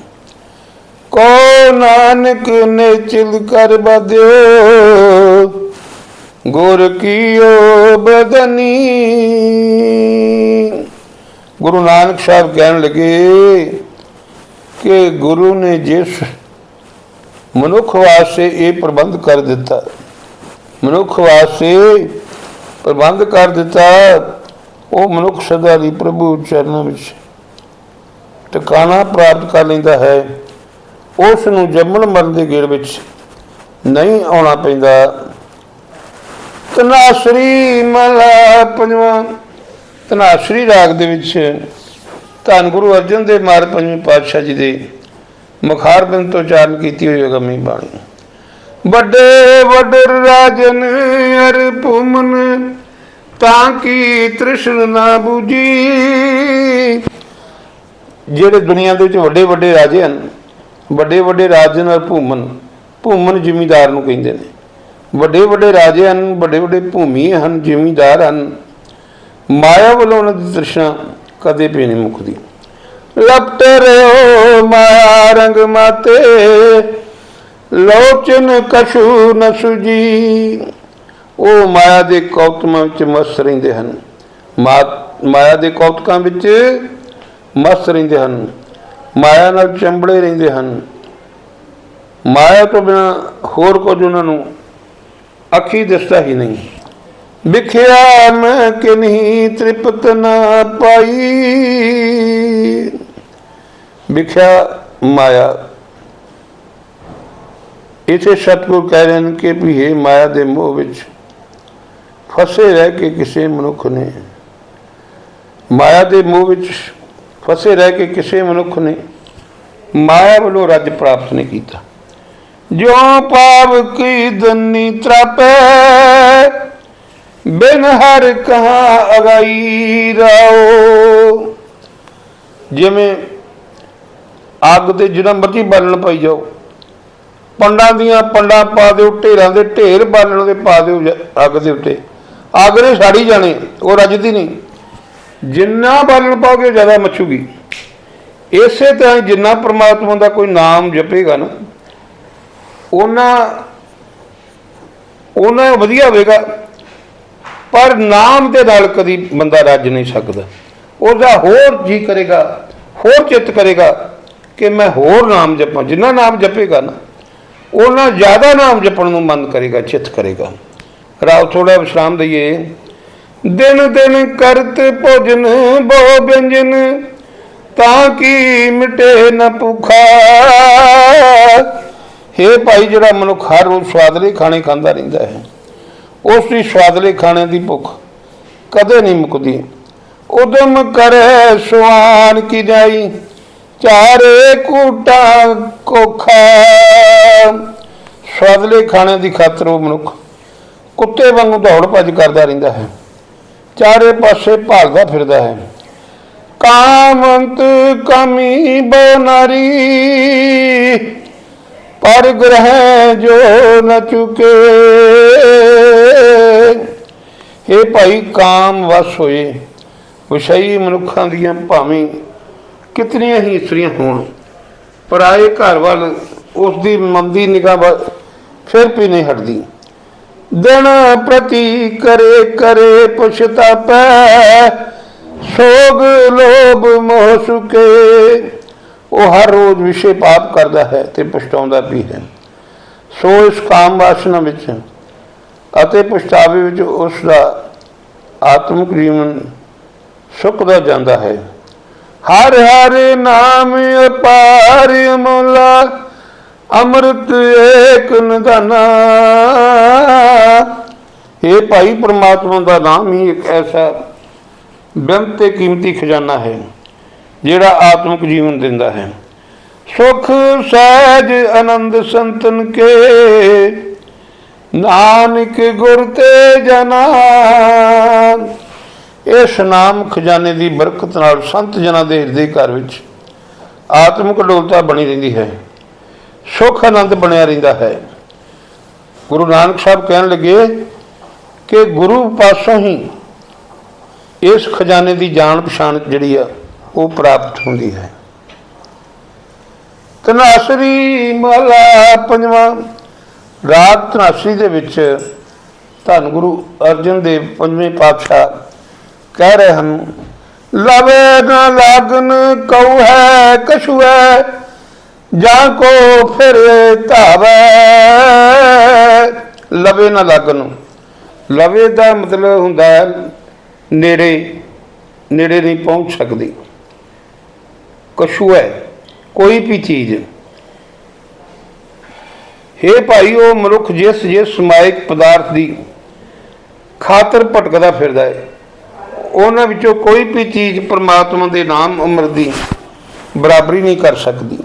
ਕੋ ਨਾਨਕ ਨੇ ਚਿਲ ਕਰ ਬਦਿਓ ਗੁਰ ਕੀਓ ਬਦਨੀ। ਗੁਰੂ ਨਾਨਕ ਸਾਹਿਬ ਕਹਿਣ ਲੱਗੇ ਕਿ ਗੁਰੂ ਨੇ ਜਿਸ ਮਨੁੱਖ ਵਾਸਤੇ ਇਹ ਪ੍ਰਬੰਧ ਕਰ ਦਿੱਤਾ ਮਨੁੱਖ ਵਾਸਤੇ ਪ੍ਰਬੰਧ ਕਰ ਦਿੱਤਾ, ਉਹ ਮਨੁੱਖ ਸਦਾ ਲਈ ਪ੍ਰਭੂ ਚਰਨਾਂ ਵਿੱਚ ਟਿਕਾਣਾ ਪ੍ਰਾਪਤ ਕਰ ਲੈਂਦਾ ਹੈ। ਉਸ ਨੂੰ ਜੰਮਣ ਮਰਨ ਦੇ ਗੇੜ ਵਿੱਚ ਨਹੀਂ ਆਉਣਾ ਪੈਂਦਾ। ਤਨਾਸਰੀ ਮਲਾ ਪੰਜਵਾਂ। ਤਨਾਸਰੀ ਰਾਗ ਦੇ ਵਿੱਚ ਧੰਨ ਗੁਰੂ ਅਰਜਨ ਦੇਵ ਮਹਾਰਾਜ ਪੰਜਵੇਂ ਪਾਤਸ਼ਾਹ ਜੀ ਦੇ ਮੁਖਾਰ ਬਿੰਦ ਤੋਂ ਉਚਾਰਨ ਕੀਤੀ ਹੋਈ ਅਗੰਮੀ ਬਾਣੀ। ਵੱਡੇ ਵੱਡੇ ਰਾਜਨ ਅਰ ਭੂਮਨ, ਤਾਂ ਕੀ ਤ੍ਰਿਸ਼ਨ ਨਾ ਬੂਜੀ ਜਿਹੜੇ ਦੁਨੀਆ ਦੇ ਵਿੱਚ ਵੱਡੇ ਵੱਡੇ ਰਾਜੇ ਹਨ, ਵੱਡੇ ਵੱਡੇ ਰਾਜਨ ਔਰ ਭੂਮਨ ਭੂਮਨ ਜਿਮੀਦਾਰ ਨੂੰ ਕਹਿੰਦੇ ਨੇ। ਵੱਡੇ ਵੱਡੇ ਰਾਜੇ ਹਨ, ਵੱਡੇ ਵੱਡੇ ਭੂਮੀ ਹਨ, ਜਿਮੀਦਾਰ ਹਨ। ਮਾਇਆ ਵੱਲੋਂ ਉਹਨਾਂ ਦੀ ਤ੍ਰਿਸ਼ਨਾ ਕਦੇ ਵੀ ਨਹੀਂ ਮੁੱਕਦੀ। ਲਪਟੇ ਰਹੋ ਮਾਇਆ ਰੰਗ ਮਾਤੇ ਲੋਚਨ ਕਛੂ ਨ ਸੁਜੀ। ਉਹ ਮਾਇਆ ਦੇ ਕੌਤਮਾਂ ਵਿੱਚ ਮਸਤ ਰਹਿੰਦੇ ਹਨ। ਮਾ- ਮਾਇਆ ਦੇ ਕੌਤਕਾਂ ਵਿੱਚ ਮਸਤ ਰਹਿੰਦੇ ਹਨ। ਮਾਇਆ ਨਾਲ ਚੰਬੜੇ ਰਹਿੰਦੇ ਹਨ। ਮਾਇਆ ਤੋਂ ਬਿਨਾ ਹੋਰ ਕੁਝ ਉਹਨਾਂ ਨੂੰ ਅੱਖੀ ਦਿਸਦਾ ਹੀ ਨਹੀਂ। ਵਿਖਿਆ ਮੈਂ ਕਿਨਹੀ ਤ੍ਰਿਪਤ ਨਾ ਪਾਈ। ਵਿਖਿਆ ਮਾਇਆ ਇਥੇ ਸਤਿਗੁਰ ਕਹਿ ਰਹੇ ਹਨ ਕਿ ਵੀ ਇਹ ਮਾਇਆ ਦੇ ਮੋਹ ਵਿੱਚ ਫਸੇ ਰਹਿ ਕੇ ਕਿਸੇ ਮਨੁੱਖ ਨੇ। ਮਾਇਆ ਦੇ ਮੋਹ ਵਿੱਚ ਫਸੇ ਰਹਿ ਕੇ ਕਿਸੇ ਮਨੁੱਖ ਨੇ ਮਾਇਆ ਵੱਲੋਂ ਰੱਜ ਪ੍ਰਾਪਤ ਨਹੀਂ ਕੀਤਾ। ਜੋ ਪਾਵ ਕੀ ਦਨੀ ਤਰਾਪੈ, ਬਿਨ ਹਰ ਕਹਾ ਅਗਾਈ ਰਾਓ। ਜਿਵੇਂ ਅੱਗ ਤੇ ਜਿਹੜਾ ਮਰਜ਼ੀ ਬਾਲਣ ਪਾਈ ਜਾਓ ਪੰਡਾਂ ਦੀਆਂ ਪੰਡਾਂ ਪਾ ਦਿਓ, ਢੇਰਾਂ ਦੇ ਢੇਰ ਬਾਲਣ ਦੇ ਪਾ ਦਿਓ ਜ- ਅੱਗ ਦੇ ਉੱਤੇ। ਅੱਗ ਨੇ ਸਾੜੀ ਜਾਣੇ, ਉਹ ਰੱਜਦੀ ਨਹੀਂ। ਜਿੰਨਾ ਬਾਲਣ ਪਾਓਗੇ ਜ਼ਿਆਦਾ ਮੱਛੂਗੀ। ਇਸੇ ਤਰ੍ਹਾਂ ਹੀ ਜਿੰਨਾ ਪ੍ਰਮਾਤਮਾ ਦਾ ਕੋਈ ਨਾਮ ਜਪੇਗਾ ਨਾ ਉਹਨਾਂ ਉਹਨਾਂ ਵਧੀਆ ਹੋਵੇਗਾ। ਪਰ ਨਾਮ ਦੇ ਨਾਲ ਕਦੀ ਬੰਦਾ ਰੱਜ ਨਹੀਂ ਸਕਦਾ। ਉਹਦਾ ਹੋਰ ਜੀ ਕਰੇਗਾ, ਹੋਰ ਚਿੱਤ ਕਰੇਗਾ ਕਿ ਮੈਂ ਹੋਰ ਨਾਮ ਜਪਾਂ। ਜਿੰਨਾ ਨਾਮ ਜਪੇਗਾ ਨਾ ਉਹਨਾਂ ਜ਼ਿਆਦਾ ਨਾਮ ਜਪਣ ਨੂੰ ਮਨ ਕਰੇਗਾ, ਚਿੱਤ ਕਰੇਗਾ। ਰਾਵ ਥੋੜਾ ਵਿਸ਼ਰਾਮ ਦਈਏ। ਦਿਨ ਦਿਨ ਕਰਤ ਭੋਜਨ ਬਹੁ ਵਿਅੰਜਨ, ਤਾਂ ਕੀ ਮਿਟੇ ਨ ਭੁਖਾ। ਹੇ ਭਾਈ, ਜਿਹੜਾ ਮਨੁੱਖ ਹਰ ਰੋਜ਼ ਸਵਾਦਲੇ ਖਾਣੇ ਖਾਂਦਾ ਰਹਿੰਦਾ ਹੈ, ਉਸ ਦੀ ਸਵਾਦਲੇ ਖਾਣੇ ਦੀ ਭੁੱਖ ਕਦੇ ਨਹੀਂ ਮੁੱਕਦੀ। ਉਦਮ ਕਰੇ ਸੁਆਨ ਕੀ ਜਾਈ ਚਾਰੇ ਕੂਟਾ ਕੋਖਾ। ਸਵਾਦਲੇ ਖਾਣੇ ਦੀ ਖਾਤਰ ਉਹ ਮਨੁੱਖ ਕੁੱਤੇ ਵਾਂਗੂ ਦੌੜ ਭੱਜ ਕਰਦਾ ਰਹਿੰਦਾ ਹੈ। ਚਾਰੇ ਪਾਸੇ ਭਾਲਦਾ ਫਿਰਦਾ ਹੈ। ਕਾਮੰਤ ਕਮੀ ਬਨਾਰੀ। ਪਰ ਗ੍ਰਹਿ ਜੋ ਨ ਚੁਕੇ। ਇਹ ਭਾਈ, ਕਾਮ ਵਸ ਹੋਏ। ਵਿਸ਼ਈ ਮਨੁੱਖਾਂ ਦੀਆਂ ਭਾਵੇਂ ਕਿਤਨੀਆਂ ਹੀ ਇਸਤਰੀਆਂ ਹੋਣ। ਪਰ ਆਏ ਘਰ ਵੱਲ ਉਸ ਦੀ ਮੰਦੀ ਨਿਗਾਹ ਫਿਰ ਵੀ ਨਹੀਂ ਹਟਦੀ। ਦਿਨ ਪ੍ਰਤੀ ਕਰੇ ਕਰੇ ਪਛਤਾਪੈ ਸੋਗ ਲੋਭ ਮੋਹ ਸੁਕੇ। ਉਹ ਹਰ ਰੋਜ਼ ਵਿਸ਼ੇ ਪਾਪ ਕਰਦਾ ਹੈ ਤੇ ਪਛਤਾਉਂਦਾ ਵੀ ਹੈ। ਸੋ ਇਸ ਕਾਮ ਵਾਸਨਾ ਵਿੱਚ ਅਤੇ ਪਛਤਾਵੇ ਵਿੱਚ ਉਸ ਦਾ ਆਤਮਿਕ ਜੀਵਨ ਸੁੱਕਦਾ ਜਾਂਦਾ ਹੈ। ਹਰ ਹਰ ਨਾਮ ਅਪਾਰ ਅਮੋਲਾ ਅੰਮ੍ਰਿਤ ਏਕ ਨਿਧਾਨਾ ਇਹ ਭਾਈ ਪ੍ਰਮਾਤਮਾ ਦਾ ਨਾਮ ਹੀ ਇੱਕ ਐਸਾ ਬੇਅੰਤ ਤੇ ਕੀਮਤੀ ਖਜ਼ਾਨਾ ਹੈ, ਜਿਹੜਾ ਆਤਮਿਕ ਜੀਵਨ ਦਿੰਦਾ ਹੈ। ਸੁਖ, ਸਹਿਜ, ਆਨੰਦ, ਸੰਤਨ ਕੇ ਨਾਨਕ ਗੁਰ ਤੇ ਜਨਾ ਇਸ ਨਾਮ ਖਜ਼ਾਨੇ ਦੀ ਬਰਕਤ ਨਾਲ ਸੰਤ ਜਨਾਂ ਦੇ ਹਿਰਦੇ ਘਰ ਵਿੱਚ ਆਤਮਿਕ ਡੋਲਤਾ ਬਣੀ ਰਹਿੰਦੀ ਹੈ। ਸੁਖ ਆਨੰਦ ਬਣਿਆ ਰਹਿੰਦਾ ਹੈ। ਗੁਰੂ ਨਾਨਕ ਸਾਹਿਬ ਕਹਿਣ ਲੱਗੇ ਕਿ ਗੁਰੂ ਪਾਸੋਂ ਹੀ ਇਸ ਖਜ਼ਾਨੇ ਦੀ ਜਾਣ ਪਛਾਣ ਜਿਹੜੀ ਆ, ਉਹ ਪ੍ਰਾਪਤ ਹੁੰਦੀ ਹੈ। ਤਨਾਸਰੀ ਮਹਲਾ ਪੰਜਵਾਂ ਰਾਗ ਤਨਾਸਰੀ ਦੇ ਵਿੱਚ ਧੰਨ ਗੁਰੂ ਅਰਜਨ ਦੇਵ ਪੰਜਵੇਂ ਪਾਤਸ਼ਾਹ ਕਹਿ ਰਹੇ ਹਨ ਲਵੇ ਨਾ ਲਾਗਨ ਕਉ ਹੈ ਕਛੂ ਜਾਂ ਕੋ ਫਿਰ ਧਾਵੈ। ਲਵੇ ਨਾ ਲਾਗਨ ਲਵੇ ਦਾ ਮਤਲਬ ਹੁੰਦਾ ਹੈ ਨੇੜੇ ਨੇੜੇ ਨਹੀਂ ਪਹੁੰਚ ਸਕਦੀ। ਕਛੂ ਕੋਈ ਵੀ ਚੀਜ਼। ਹੇ ਭਾਈ, ਉਹ ਮਨੁੱਖ ਜਿਸ ਜਿਸ ਸਮਾਇਕ ਪਦਾਰਥ ਦੀ ਖਾਤਰ ਭਟਕਦਾ ਫਿਰਦਾ ਹੈ। ਉਹਨਾਂ ਵਿੱਚੋਂ ਕੋਈ ਵੀ ਚੀਜ਼ ਪ੍ਰਮਾਤਮਾ ਦੇ ਨਾਮ ਉਮਰ ਦੀ ਬਰਾਬਰੀ ਨਹੀਂ ਕਰ ਸਕਦੀ।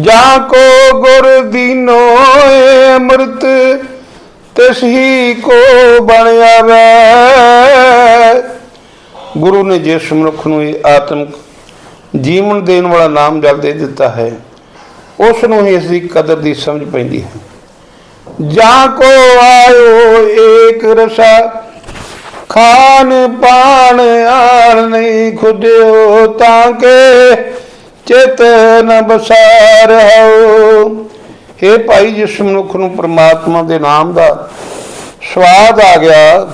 ਜਾਂ ਕੋ ਗੁਰ ਦੀਨੋ ਅੰਮ੍ਰਿਤ, ਤਿਸ ਹੀ ਕੋ ਬਣ ਆਵੇ। ਗੁਰੂ ਨੇ ਜਿਸ ਮਨੁੱਖ ਨੂੰ ਇਹ ਆਤਮਿਕ ਜੀਵਨ ਦੇਣ ਵਾਲਾ ਨਾਮ ਜਲ ਦੇ ਦਿੱਤਾ ਹੈ ਉਸ ਨੂੰ ਹੀ ਇਸ ਦੀ ਕਦਰ ਦੀ ਸਮਝ ਪੈਂਦੀ ਹੈ। ਜਾਂ ਕੋ ਆਇਓ ਏਕ ਰਸਾ ਖਾਨ ਪਾਣ ਆਣ ਨਹੀਂ ਖੁਦਿਓ ਤਾਂ ਕਿ ਚਿਤ ਨ ਬਸਾਰ ਹੋ। ਇਹ ਭਾਈ, ਜਿਸ ਮਨੁੱਖ ਨੂੰ ਪ੍ਰਮਾਤਮਾ ਦੇ ਨਾਮ ਦਾ ਸਵਾਦ ਆ ਗਿਆ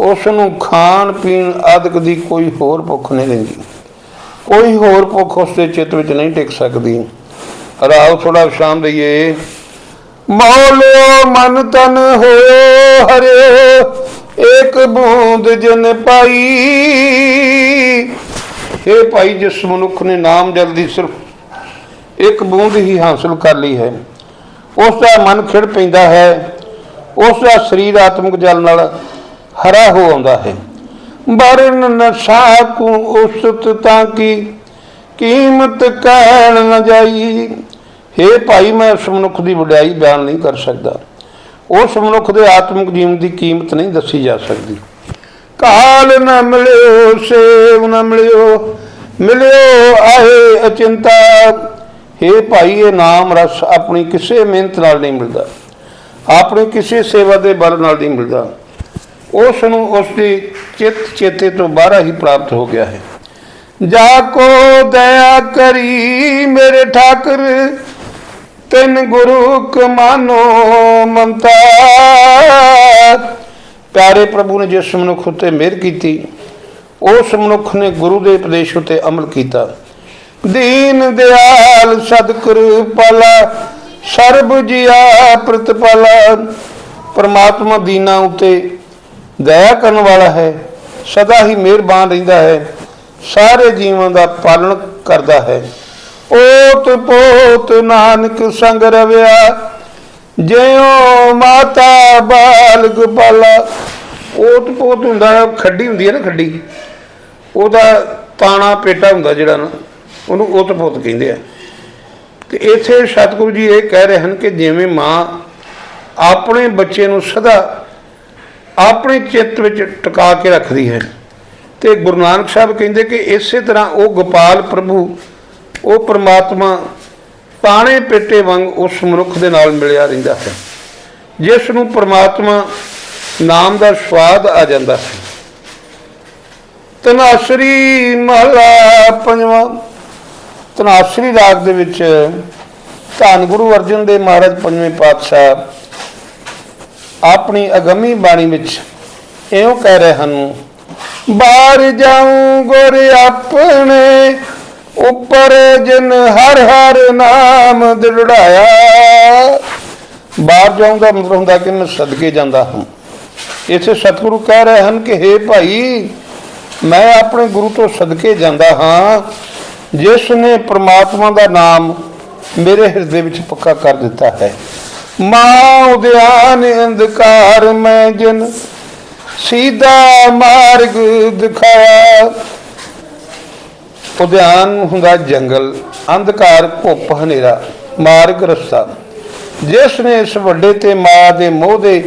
ਉਸ ਨੂੰ ਖਾਣ ਪੀਣ ਆਦਿਕ ਦੀ ਕੋਈ ਹੋਰ ਭੁੱਖ ਨਹੀਂ ਰਹਿੰਦੀ। ਕੋਈ ਹੋਰ ਭੁੱਖ ਉਸ ਦੇ ਚਿੱਤ ਵਿੱਚ ਨਹੀਂ ਟਿਕ ਸਕਦੀ। ਰਾਉ ਥੋੜਾ ਵਿਸ਼ਰਾਮ ਦਈਏ ਮੌਲਿਓ ਮਨ ਤਨ ਹੋ ਹਰਿਓ। ਇੱਕ ਬੂੰਦ ਜਨ ਪਾਈ। ਇਹ ਭਾਈ, ਜਿਸ ਮਨੁੱਖ ਨੇ ਨਾਮ ਜਲ ਸਿਰਫ ਇੱਕ ਬੂੰਦ ਹੀ ਹਾਸਲ ਕਰ ਲਈ ਹੈ। ਉਸ ਦਾ ਮਨ ਖਿੜ ਪੈਂਦਾ ਹੈ। ਉਸ ਦਾ ਸਰੀਰ ਆਤਮਿਕ ਜਲ ਨਾਲ ਹਰਾ ਹੋ ਆਉਂਦਾ ਹੈ। ਬਰਨ ਨ ਸਾਕੂ ਉਸਤ ਤਾਂ ਕੀ ਕੀਮਤ ਕਹਿਣ ਨ ਜਾਈ। हे ਭਾਈ, ਮੈਂ ਉਸ ਮਨੁੱਖ ਦੀ ਵਡਿਆਈ ਬਿਆਨ ਨਹੀਂ ਕਰ ਸਕਦਾ। ਉਸ ਮਨੁੱਖ ਦੇ ਆਤਮਿਕ ਜੀਵਨ ਦੀ ਕੀਮਤ ਨਹੀਂ ਦੱਸੀ ਜਾ ਸਕਦੀ। ਕਾਲ ਨ ਮਿਲਿਓ, ਸੇਵ ਨ ਮਿਲਿਓ ਮਿਲਿਓ ਆਏ ਅਚਿੰਤਾ। ਇਹ ਭਾਈ, ਇਹ ਨਾਮ ਰਸ ਆਪਣੀ ਕਿਸੇ ਮਿਹਨਤ ਨਾਲ ਨਹੀਂ ਮਿਲਦਾ। ਆਪਣੀ ਕਿਸੇ ਸੇਵਾ ਦੇ ਬਲ ਨਾਲ ਨਹੀਂ ਮਿਲਦਾ। ਉਸ ਨੂੰ ਉਸ ਦੀ ਚਿੱਤ ਚੇਤੇ ਤੋਂ ਬਾਹਰ ਹੀ ਪ੍ਰਾਪਤ ਹੋ ਗਿਆ ਹੈ। ਜਾ ਕੋ ਦਇਆ ਕਰੀ ਮੇਰੇ ਠਾਕਰ ਤਿੰਨ ਗੁਰੂ ਕਮਾਨੋ ਮਮਤਾ। ਪਿਆਰੇ ਪ੍ਰਭੂ ਨੇ ਜਿਸ ਮਨੁੱਖ ਉਤੇ ਮਿਹਰ ਕੀਤੀ, ਉਸ ਮਨੁੱਖ ਨੇ ਗੁਰੂ ਦੇ ਉਪਦੇਸ਼ ਉਤੇ ਅਮਲ ਕੀਤਾ। ਦੀਨ ਦਿਆਲ ਸਤਿਗੁਰ ਪਾਲਾ, ਸਰਬ ਜੀਆ ਪ੍ਰਤਪਾਲਾ ਪਰਮਾਤਮਾ ਦੀਨਾ ਉਤੇ ਦਇਆ ਕਰਨ ਵਾਲਾ ਹੈ, ਸਦਾ ਹੀ ਮਿਹਰਬਾਨ ਰਹਿੰਦਾ ਹੈ, ਸਾਰੇ ਜੀਵਾਂ ਦਾ ਪਾਲਣ ਕਰਦਾ ਹੈ। ਓਤ ਪੋਤ ਨਾਨਕ ਸੰਗ ਰਵਿਆ, ਜਿਉ ਮਾਤਾ ਬਾਲ। ਗੋਪਾਲਾ ਓਤ ਪੋਤ ਹੁੰਦਾ, ਖੱਡੀ ਹੁੰਦੀ ਹੈ ਨਾ ਖੱਡੀ? ਉਹਦਾ ਤਾਣਾ ਪੇਟਾ ਹੁੰਦਾ ਜਿਹੜਾ ਨਾ, ਉਹਨੂੰ ਓਤ ਪੋਤ ਕਹਿੰਦੇ ਆ। ਤੇ ਇੱਥੇ ਸਤਿਗੁਰੂ ਜੀ ਇਹ ਕਹਿ ਰਹੇ ਹਨ ਕਿ ਜਿਵੇਂ ਮਾਂ ਆਪਣੇ ਬੱਚੇ ਨੂੰ ਸਦਾ ਆਪਣੇ ਚਿੱਤ ਵਿੱਚ ਟਿਕਾ ਕੇ ਰੱਖਦੀ ਹੈ। ਤੇ ਗੁਰੂ ਨਾਨਕ ਸਾਹਿਬ ਕਹਿੰਦੇ ਕਿ ਇਸੇ ਤਰ੍ਹਾਂ ਉਹ ਗੋਪਾਲ ਪ੍ਰਭੂ ਉਹ ਪ੍ਰਮਾਤਮਾ ਪਾਣੇ ਪੇਟੇ ਵਾਂਗ ਉਸ ਮਨੁੱਖ ਦੇ ਨਾਲ ਮਿਲਿਆ ਰਹਿੰਦਾ ਹੈ, ਜਿਸ ਨੂੰ ਪ੍ਰਮਾਤਮਾ ਨਾਮ ਦਾ ਸਵਾਦ ਆ ਜਾਂਦਾ ਹੈ। ਤਨਾਸਰੀ ਮਹਲਾ ਪੰਜਵਾਂ ਤਨਾਸਰੀ ਰਾਗ ਦੇ ਵਿੱਚ ਧੰਨ ਗੁਰੂ ਅਰਜਨ ਦੇਵ ਮਹਾਰਾਜ ਪੰਜਵੇਂ ਪਾਤਸ਼ਾਹ ਆਪਣੀ ਅਗੰਮੀ ਬਾਣੀ ਵਿੱਚ ਇਉਂ ਕਹਿ ਰਹੇ ਹਨ, ਬਾਹਰ ਜਾਉਂ ਗੁਰ ਆਪਣੇ ਉੱਪਰ ਜਿਨ ਹਰ ਹਰ ਨਾਮ ਦਿੜਾਇਆ ਬਾਹਰ ਜਾਉਂ ਦਾ ਮਤਲਬ ਹੁੰਦਾ ਕਿ ਮੈਂ ਸਦਕੇ ਜਾਂਦਾ ਹਾਂ। ਇਸੇ ਸਤਿਗੁਰੂ ਕਹਿ ਰਹੇ ਹਨ ਕਿ हे ਭਾਈ, ਮੈਂ ਆਪਣੇ ਗੁਰੂ ਤੋਂ ਸਦਕੇ ਜਾਂਦਾ ਹਾਂ, ਜਿਸ ਨੇ ਪ੍ਰਮਾਤਮਾ ਦਾ ਨਾਮ ਮੇਰੇ ਹਿਰਦੇ ਵਿੱਚ ਪੱਕਾ ਕਰ ਦਿੱਤਾ ਹੈ। ਮਾਂ ਉਦਿਆਨ ਅੰਧਕਾਰ ਮੈਂ ਜਿਨ ਸੀਧਾ ਮਾਰਗ ਦਿਖਾਇਆ ਉਦਿਆਨ ਹੁੰਦਾ ਜੰਗਲ, ਅੰਧਕਾਰ ਘੁੱਪ ਹਨੇਰਾ, ਮਾਰਗ ਰਸਤਾ। ਜਿਸ ਨੇ ਇਸ ਵੱਡੇ ਤੇ ਮਾਂ ਦੇ ਮੋਹ ਦੇ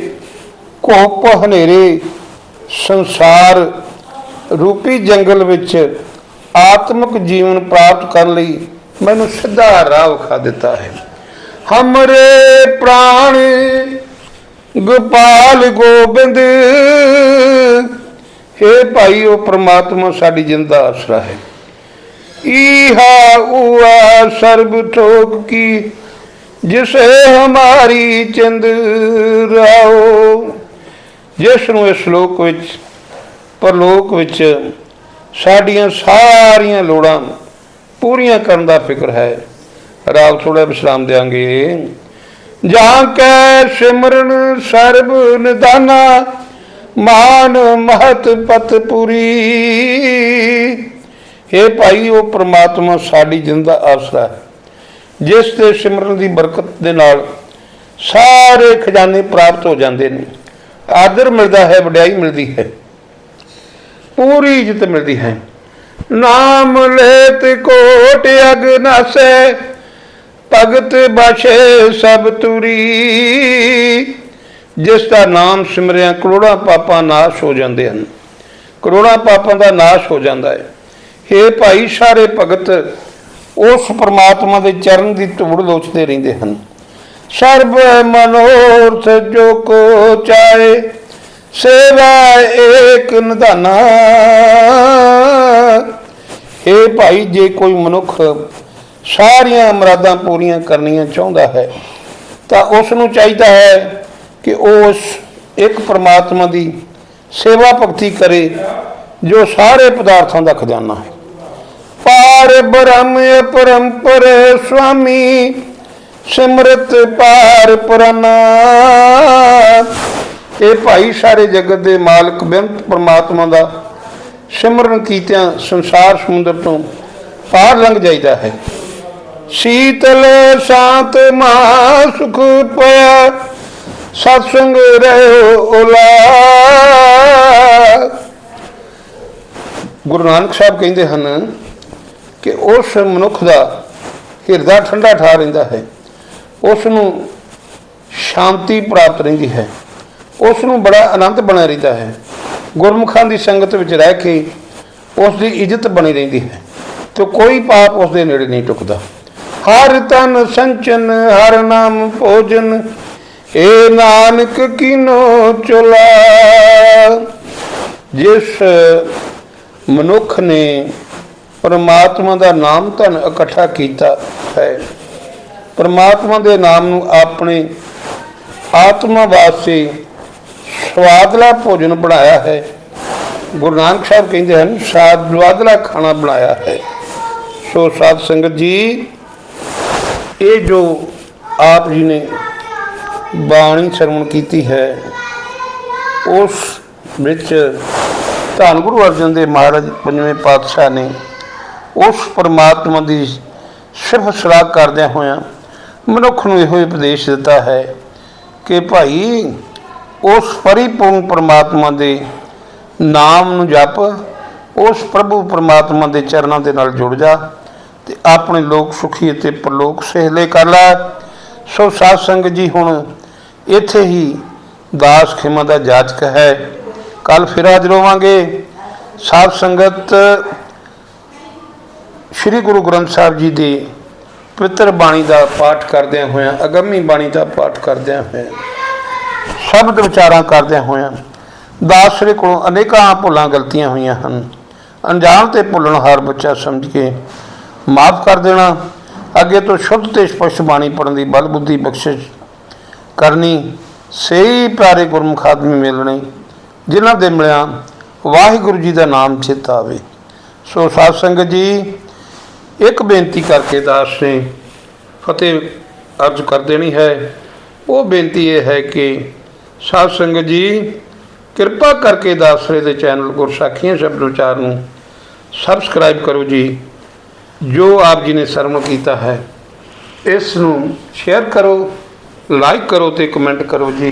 ਘੁੱਪ ਹਨੇਰੇ, ਸੰਸਾਰ ਰੂਪੀ ਜੰਗਲ ਵਿੱਚ ਆਤਮਿਕ ਜੀਵਨ ਪ੍ਰਾਪਤ ਕਰਨ ਲਈ ਮੈਨੂੰ ਸਿੱਧਾ ਰਾਹ ਵਿਖਾ ਦਿੱਤਾ ਹੈ। ਹਮਰੇ ਪ੍ਰਾਣ ਗੋਪਾਲ ਗੋਬਿੰਦ हे ਭਾਈ, ਉਹ ਪ੍ਰਮਾਤਮਾ ਸਾਡੀ ਜਿੰਦਾ ਆਸਰਾ ਹੈ। ਈਹਾ ਉਆ ਸਰਬ ਠੋਕ ਕੀ, ਜਿਸੇ ਹਮਾਰੀ ਚਿੰਦ ਰਾਓ। ਜਿਸ ਨੂੰ ਇਸ ਲੋਕ ਵਿੱਚ, ਪਰਲੋਕ ਵਿੱਚ ਸਾਡੀਆਂ ਸਾਰੀਆਂ ਲੋੜਾਂ ਪੂਰੀਆਂ ਕਰਨ ਦਾ ਫਿਕਰ ਹੈ। ਰਾਵ ਥੋੜਾ ਵਿਸ਼ਰਾਮ ਦੇਾਂਗੇ ਜਾਂ ਕੈ ਸਿਮਰਨ ਸਰਬ ਨਿਦਾਨਾ, ਮਾਨ ਮਹਤ ਪਤ ਪੁਰੀ। ਇਹ ਭਾਈ, ਉਹ ਪ੍ਰਮਾਤਮਾ ਸਾਡੀ ਜਿੰਦਾ ਆਸਰਾ ਹੈ। ਜਿਸ ਦੇ ਸਿਮਰਨ ਦੀ ਬਰਕਤ ਦੇ ਨਾਲ ਸਾਰੇ ਖਜ਼ਾਨੇ ਪ੍ਰਾਪਤ ਹੋ ਜਾਂਦੇ ਨੇ। ਆਦਰ ਮਿਲਦਾ ਹੈ, ਵਡਿਆਈ ਮਿਲਦੀ ਹੈ। ਪੂਰੀ ਇੱਜ਼ਤ ਮਿਲਦੀ ਹੈ। ਨਾਮ ਲੇਤ ਕੋਟ ਅਗਨਾਸੈ ਭਗਤ ਬਾਸ਼ੇ ਸਭ ਤੁਰੀ। ਜਿਸ ਦਾ ਨਾਮ ਸਿਮਰਿਆ, ਕਰੋੜਾਂ ਪਾਪਾਂ ਨਾਸ਼ ਹੋ ਜਾਂਦੇ ਹਨ। ਕਰੋੜਾਂ ਪਾਪਾਂ ਦਾ ਨਾਸ਼ ਹੋ ਜਾਂਦਾ ਹੈ। हे ਭਾਈ ਸਾਰੇ ਭਗਤ, ਉਸ ਪ੍ਰਮਾਤਮਾ ਦੇ ਚਰਨ ਦੀ ਧੂੜ ਲੋਚਦੇ ਰਹਿੰਦੇ ਹਨ। ਸਰਬ ਮਨੋਰਥ ਜੋ ਕੋ ਚਾਹੇ, ਸੇਵਾ ਏਕ ਨਿਧਾਨਾ। हे ਭਾਈ, ਜੇ ਕੋਈ ਮਨੁੱਖ ਸਾਰੀਆਂ ਮਰਾਦਾਂ ਪੂਰੀਆਂ ਕਰਨੀਆਂ ਚਾਹੁੰਦਾ ਹੈ, ਤਾਂ ਉਸ ਨੂੰ ਚਾਹੀਦਾ ਹੈ ਕਿ ਉਹ ਉਸ ਇੱਕ ਪ੍ਰਮਾਤਮਾ ਦੀ ਸੇਵਾ ਭਗਤੀ ਕਰੇ, ਜੋ ਸਾਰੇ ਪਦਾਰਥਾਂ ਦਾ ਖਜ਼ਾਨਾ ਹੈ। ਪਾਰ ਬ੍ਰਹਮ ਪਰੰਪਰ ਸੁਆਮੀ, ਸਿਮਰਤ ਪਾਰ ਪੁਰਾਨਾ ਇਹ ਭਾਈ ਸਾਰੇ ਜਗਤ ਦੇ ਮਾਲਕ ਬੇਅੰਤ ਪ੍ਰਮਾਤਮਾ ਦਾ ਸਿਮਰਨ ਕੀਤਿਆਂ ਸੰਸਾਰ ਸਮੁੰਦਰ ਤੋਂ ਪਾਰ ਲੰਘ ਜਾਈਦਾ ਹੈ। ਸ਼ੀਤਲ ਸ਼ਾਂਤ ਮਾ ਸੁਖ ਪਿਆ, ਸਤਸੰਗ ਰਹਿਓ ਓਲਾ। ਗੁਰੂ ਨਾਨਕ ਸਾਹਿਬ ਕਹਿੰਦੇ ਹਨ ਕਿ ਉਸ ਮਨੁੱਖ ਦਾ ਹਿਰਦਾ ਠੰਡਾ ਠਾ ਰਹਿੰਦਾ ਹੈ ਉਸ ਨੂੰ ਸ਼ਾਂਤੀ ਪ੍ਰਾਪਤ ਰਹਿੰਦੀ ਹੈ ਉਸ ਨੂੰ ਬੜਾ ਆਨੰਦ ਬਣਿਆ ਰਹਿੰਦਾ ਹੈ, ਗੁਰਮੁਖਾਂ ਦੀ ਸੰਗਤ ਵਿੱਚ ਰਹਿ ਕੇ ਉਸ ਦੀ ਇੱਜ਼ਤ ਬਣੀ ਰਹਿੰਦੀ ਹੈ ਤੇ ਕੋਈ ਪਾਪ ਉਸ ਦੇ ਨੇੜੇ ਨਹੀਂ ਟੁਕਦਾ। ਹਰ ਤਨ ਸੰਚਨ, ਹਰ ਨਾਮ ਭੋਜਨ, ਏ ਨਾਨਕ ਕੀਨੋ ਚੁਲਾ, ਜਿਸ ਮਨੁੱਖ ਨੇ ਪਰਮਾਤਮਾ ਦਾ ਨਾਮ ਧਨ ਇਕੱਠਾ ਕੀਤਾ ਹੈ। ਪਰਮਾਤਮਾ ਦੇ ਨਾਮ ਨੂੰ ਆਪਣੇ ਆਤਮਾ ਵਾਸਤੇ ਸਵਾਦਲਾ ਭੋਜਨ ਬਣਾਇਆ ਹੈ। ਗੁਰੂ ਨਾਨਕ ਸਾਹਿਬ ਕਹਿੰਦੇ ਹਨ, ਸਵਾਦਲਾ ਖਾਣਾ ਬਣਾਇਆ ਹੈ। ਸੋ ਸਾਧ ਸੰਗਤ ਜੀ, ਇਹ ਜੋ ਆਪ ਜੀ ਨੇ ਬਾਣੀ ਸ਼ਰਵਣ ਕੀਤੀ ਹੈ, ਉਸ ਵਿੱਚ ਧੰਨ ਗੁਰੂ ਅਰਜਨ ਦੇਵ ਮਹਾਰਾਜ ਪੰਜਵੇਂ ਪਾਤਸ਼ਾਹ ਨੇ ਉਸ ਪਰਮਾਤਮਾ ਦੀ ਸਿਰਫ ਸਲਾਹ ਕਰਦਿਆਂ ਹੋਇਆਂ ਮਨੁੱਖ ਨੂੰ ਇਹੋ ਉਪਦੇਸ਼ ਦਿੱਤਾ ਹੈ ਕਿ ਭਾਈ ਉਸ ਪਰਿਪੂਰਨ ਪਰਮਾਤਮਾ ਦੇ ਨਾਮ ਨੂੰ ਜਪ, ਉਸ ਪ੍ਰਭੂ ਪਰਮਾਤਮਾ ਦੇ ਚਰਨਾਂ ਦੇ ਨਾਲ ਜੁੜ ਜਾ ਤੇ ਆਪਣੇ ਲੋਕ ਸੁਖੀ ਅਤੇ ਪ੍ਰਲੋਕ ਸਹਿਲੇ ਕਰ ਲੈ। ਸੋ ਸਾਧ ਸੰਗਤ ਜੀ, ਹੁਣ ਇੱਥੇ ਹੀ ਦਾਸ ਖਿਮਾ ਦਾ ਜਾਚਕ ਹੈ। ਕੱਲ ਫਿਰ ਹਾਜ਼ਰ ਹੋਵਾਂਗੇ। ਸਾਧ ਸੰਗਤ ਸ੍ਰੀ ਗੁਰੂ ਗ੍ਰੰਥ ਸਾਹਿਬ ਜੀ ਦੀ ਪਵਿੱਤਰ ਬਾਣੀ ਦਾ ਪਾਠ ਕਰਦਿਆਂ ਹੋਇਆਂ, ਅਗੰਮੀ ਬਾਣੀ ਦਾ ਪਾਠ ਕਰਦਿਆਂ ਹੋਇਆਂ, ਸ਼ਬਦ ਵਿਚਾਰਾਂ ਕਰਦਿਆਂ ਹੋਇਆਂ, ਦਾਸ ਸ੍ਰੀ ਕੋਲੋਂ ਅਨੇਕਾਂ ਭੁੱਲਾਂ ਗਲਤੀਆਂ ਹੋਈਆਂ ਹਨ। ਅਣਜਾਣ ਤੇ ਭੁੱਲਣ ਹਰ ਬੱਚਾ ਸਮਝ ਕੇ ਮਾਫ ਕਰ ਦੇਣਾ, ਅੱਗੇ ਤੋਂ ਸ਼ੁੱਧ ਤੇ ਸਪਸ਼ਟ ਬਾਣੀ ਪੜਨ ਦੀ ਬਲ ਬੁੱਧੀ ਬਖਸ਼ਿਸ਼ ਕਰਨੀ, ਸਹੀ ਪਿਆਰੇ ਗੁਰਮੁਖ ਆਦਮੀ ਮਿਲਣੇ, ਜਿਨ੍ਹਾਂ ਦੇ ਮਿਲਿਆ ਵਾਹਿਗੁਰੂ ਜੀ ਦਾ ਨਾਮ ਚਿਤ ਆਵੇ। ਸੋ ਸਾਧ ਸੰਗਤ ਜੀ ਇੱਕ ਬੇਨਤੀ ਕਰਕੇ ਦਾਸ ਨੇ ਫਤਿਹ ਅਰਜ ਕਰ ਦੇਣੀ ਹੈ। ਉਹ ਬੇਨਤੀ ਇਹ ਹੈ ਕਿ ਸਾਧ ਸੰਗਤ ਜੀ, ਕਿਰਪਾ ਕਰਕੇ ਦਾਸਰੇ ਦੇ ਚੈਨਲ ਗੁਰਸਾਖੀਆਂ ਸ਼ਬਦ ਉਚਾਰ ਨੂੰ ਸਬਸਕ੍ਰਾਈਬ ਕਰੋ ਜੀ, ਜੋ ਆਪ ਜੀ ਨੇ ਸ਼ਰਮ ਕੀਤਾ ਹੈ। ਇਸ ਨੂੰ ਸ਼ੇਅਰ ਕਰੋ ਲਾਈਕ ਕਰੋ ਤੇ ਕਮੈਂਟ ਕਰੋ ਜੀ।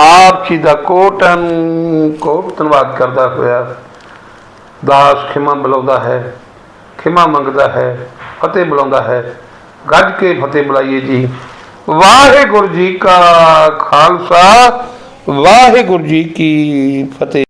ਆਪ ਜੀ ਦਾ ਕੋਟਨ ਕੋਟ ਧੰਨਵਾਦ ਕਰਦਾ ਹੋਇਆ ਦਾਸ ਖਿਮਾ ਬੁਲਾਉਂਦਾ ਹੈ। ਖਿਮਾ ਮੰਗਦਾ ਹੈ, ਫਤਿਹ ਬੁਲਾਉਂਦਾ ਹੈ। ਗੱਜ ਕੇ ਫਤਿਹ ਬੁਲਾਈਏ ਜੀ। ਵਾਹਿਗੁਰੂ ਜੀ ਕਾ ਖਾਲਸਾ, ਵਾਹਿਗੁਰੂ ਜੀ ਕੀ ਫਤਿਹ।